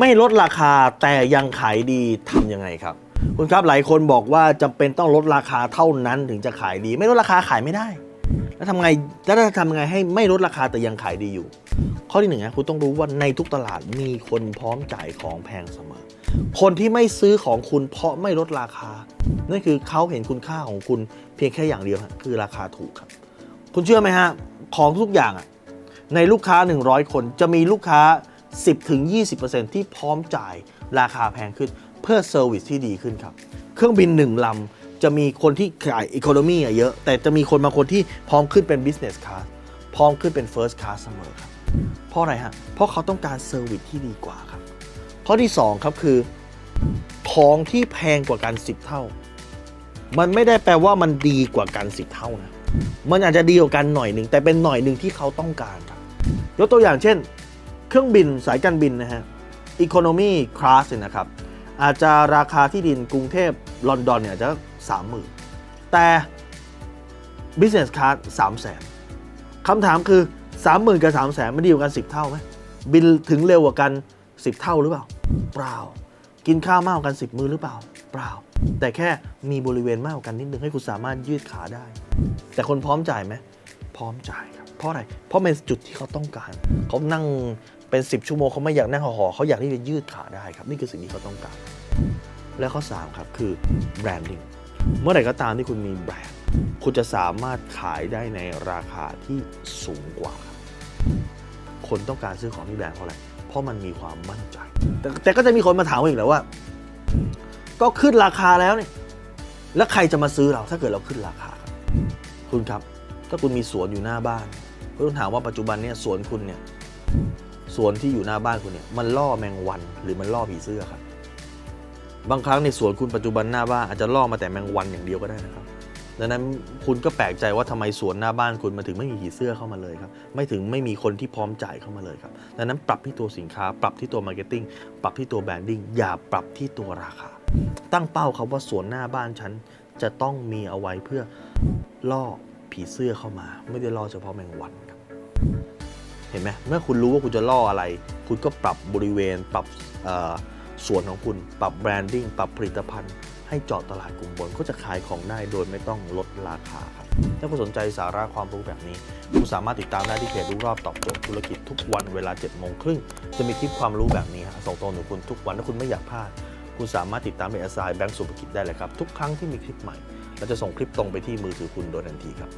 ไม่ลดราคาแต่ยังขายดีทำยังไงครับ คุณครับหลายคนบอกว่าจำเป็นต้องลดราคาเท่านั้นถึงจะขายดี ไม่ลดราคาขายไม่ได้ แล้วทำไงแล้วจะทำไงให้ไม่ลดราคาแต่ยังขายดีอยู่ ข้อที่หนึ่งนะคุณต้องรู้ว่าในทุกตลาดมีคนพร้อมจ่ายของแพงเสมอ คนที่ไม่ซื้อของคุณเพราะไม่ลดราคา นั่นคือเขาเห็นคุณค่าของคุณเพียงแค่อย่างเดียวคือราคาถูกครับ คุณเชื่อไหมฮะของทุกอย่างในลูกค้า 100 คนจะมีลูกค้า 10-20%ที่พร้อมจ่ายราคาแพงขึ้น เพื่อเซอร์วิสที่ดีขึ้นครับ เครื่องบิน 1 ลำ จะมีคนที่ขายอีโคโนมีเยอะ แต่จะมีคนบางคนที่พร้อมขึ้นเป็น Business Class พร้อมขึ้นเป็น First Class เสมอครับ เพราะอะไรฮะ เพราะเขาต้องการเซอร์วิสที่ดีกว่าครับ ข้อที่ 2 ครับคือ ของที่แพงกว่ากัน 10 เท่า มันไม่ได้แปลว่ามันดีกว่ากัน 10 เท่านะมันอาจจะดีกว่ากันหน่อยหนึ่งแต่เป็นหน่อยหนึ่งที่เขาต้องการครับยกตัวอย่างเช่น เครื่องบินสายการบินนะฮะ Economy Class เนี่ยนะครับ อาจจะราคาที่ดินกรุงเทพลอนดอนเนี่ยจะสามหมื่นแต่ Business Class สามแสนคำถามคือ 30,000 กับ 3 0 0แสนมันดีกว่ากัน 10 เท่าไหมบินถึงเร็วกว่ากัน 10 เท่าหรือเปล่า เปล่า กินข้าวมากกว่ากัน 10 มื้อหรือเปล่า เปล่า แต่แค่มีบริเวณมากกว่ากันนิดนึงให้คุณสามารถยืดขาได้ แต่คนพร้อมจ่ายไหม พร้อมจ่ายครับเพราะอะไร เพราะเป็นจุดที่เขาต้องการ เขานั่งเป็น 10 ชั่วโมงเขาไม่อยากนั่งห่อๆเขาอยากที่จะยืดขาได้ครับ นี่คือสิ่งที่เขาต้องการ และข้อ3ครับคือแบรนดิ้งเมื่อไหร่ก็ตามที่คุณมีแบรนด์คุณจะสามารถขายได้ในราคาที่สูงกว่าครับคนต้องการซื้อของที่แบรนด์เพราะอะไรเพราะมันมีความมั่นใจ แต่แต่ก็จะมีคนมาถามอีกแล้วว่า ก็ขึ้นราคาแล้วเนี่ยแล้วใครจะมาซื้อเราถ้าเกิดเราขึ้นราคาครับคุณครับ ถ้าคุณมีสวนอยู่หน้าบ้านคุณต้องถามว่าปัจจุบันเนี่ยสวนคุณเนี่ยสวนที่อยู่หน้าบ้านคุณเนี่ยมันล่อแมงวันหรือมันล่อผีเสื้อครับ บางครั้งในสวนคุณปัจจุบันหน้าบ้านอาจจะล่อมาแต่แมงวันอย่างเดียวก็ได้นะครับดังนั้นคุณก็แปลกใจว่าทำไมสวนหน้าบ้านคุณมาถึงไม่มีผีเสื้อเข้ามาเลยครับ ไม่ถึงไม่มีคนที่พร้อมจ่ายเข้ามาเลยครับ ดังนั้นปรับที่ตัวสินค้า ปรับที่ตัวมาร์เก็ตติ้ง ปรับที่ตัวแบรนดิ้ง อย่าปรับที่ตัวราคา ตั้งเป้าครับว่าสวนหน้าบ้านฉันจะต้องมีเอาไว้เพื่อล่อ ผีเสื้อเข้ามา ไม่ได้ล่อเฉพาะแมงวันครับ เห็นไหมเมื่อคุณรู้ว่าคุณจะล่ออะไร คุณก็ปรับบริเวณ ปรับส่วนของคุณ ปรับแบรนดิ้ง ปรับผลิตภัณฑ์ ให้เจาะตลาดกลุ่มบน ก็จะขายของได้โดยไม่ต้องลดราคาครับ ถ้าคุณสนใจสาระความรู้แบบนี้ คุณสามารถติดตามได้ที่เพจรู้รอบตอบโจทย์ธุรกิจทุกวันเวลา7โมงครึ่ง จะมีคลิปความรู้แบบนี้ฮะส่งตรงถึงคุณทุกวันถ้าคุณไม่อยากพลาด คุณสามารถติดตามในอ s ไแบงก์สุภกิจได้เลยครับ ทุกครั้งที่มีคลิปใหม่ เราจะส่งคลิปตรงไปที่มือถือคุณโดยทันทีครับ